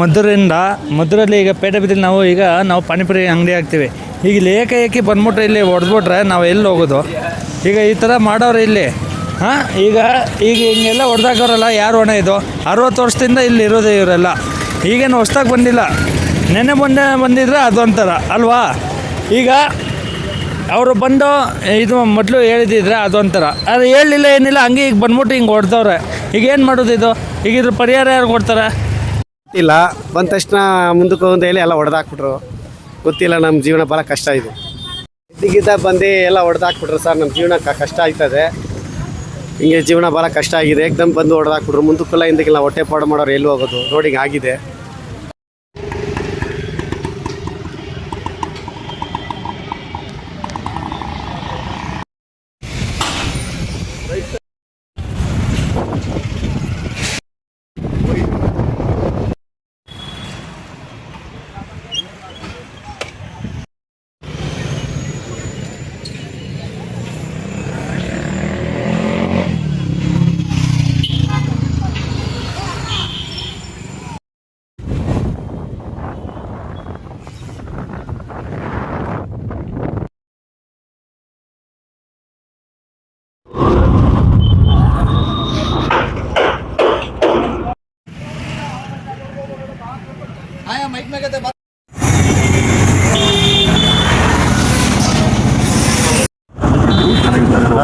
ಮಧುರಿಂದ, ಮಧುರಲ್ಲಿ ಈಗ ಪೇಟೆ ಬಿದ್ದಲ್ಲಿ ನಾವು ಈಗ, ನಾವು ಪಾನಿಪುರಿ ಅಂಗಡಿ ಹಾಕ್ತೀವಿ. ಈಗ ಇಲ್ಲಿ ಏಕಾಏಕಿ ಬಂದ್ಬಿಟ್ರೆ ಇಲ್ಲಿ ಹೊಡೆದ್ಬಿಟ್ರೆ ನಾವು ಎಲ್ಲಿ ಹೋಗೋದು? ಈಗ ಈ ಥರ ಮಾಡೋರು ಇಲ್ಲಿ, ಹಾಂ? ಈಗ ಈಗ ಹಿಂಗೆಲ್ಲ ಹೊಡೆದಾಕೋರಲ್ಲ ಯಾರು ಹೊಣೆ ಇದು? ಅರವತ್ತು ವರ್ಷದಿಂದ ಇಲ್ಲಿ ಇರೋದು ಇವರೆಲ್ಲ. ಈಗೇನು ಹೊಸ್ದಾಗಿ ಬಂದಿಲ್ಲ. ನೆನೆ ಬಂದ ಬಂದಿದ್ರೆ ಅದೊಂಥರ, ಅಲ್ವಾ? ಈಗ ಅವರು ಬಂದು ಇದು ಮೊದಲು ಹೇಳಿದಿದ್ರೆ ಅದೊಂಥರ. ಅದು ಹೇಳಲಿಲ್ಲ ಏನಿಲ್ಲ, ಹಂಗೆ ಈಗ ಬಂದ್ಬಿಟ್ಟು ಹಿಂಗೆ ಹೊಡೆದವ್ರೆ ಈಗ ಏನು ಮಾಡೋದು ಇದು? ಈಗ ಇದ್ರ ಪರಿಹಾರ ಯಾರು ಕೊಡ್ತಾರೆ? ಇಲ್ಲ ಬಂದ ತಕ್ಷಣ ಮುಂದಕ್ಕೆ ಒಂದು ಹೇಳಿ ಎಲ್ಲ ಹೊಡೆದಾಕ್ಬಿಟ್ರು ಗೊತ್ತಿಲ್ಲ ನಮ್ಮ ಜೀವನ ಭಾಳ ಕಷ್ಟ ಇದೆ. ಇದ್ದಕ್ಕಿದ್ದ ಬಂದು ಎಲ್ಲ ಹೊಡೆದಾಕ್ಬಿಟ್ರು ಸರ್. ನಮ್ಮ ಜೀವನ ಕಷ್ಟ ಆಗ್ತದೆ. ಹಿಂಗೆ ಜೀವನ ಭಾಳ ಕಷ್ಟ ಆಗಿದೆ. ಏಕ್ದಮ್ ಬಂದು ಹೊಡೆದಾಕ್ಬಿಟ್ರು ಮುಂದಕ್ಕೆಲ್ಲ ಹಿಂದಕ್ಕೆಲ್ಲ ಹೊಟ್ಟೆ ಪಾಡು ಮಾಡೋರು ಎಲ್ಲಿ ಹೋಗೋದು? ರೋಡಿಗೆ ಆಗಿದೆ.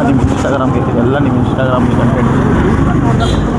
ನಿಮ್ಮ ಇನ್ಸ್ಟಾಗ್ರಾಮ್ಗೆ ಎಲ್ಲ ನಿಮ್ಮ ಇನ್ಸ್ಟಾಗ್ರಾಮ್ಗೆ ಕಂಟೆಂಟ್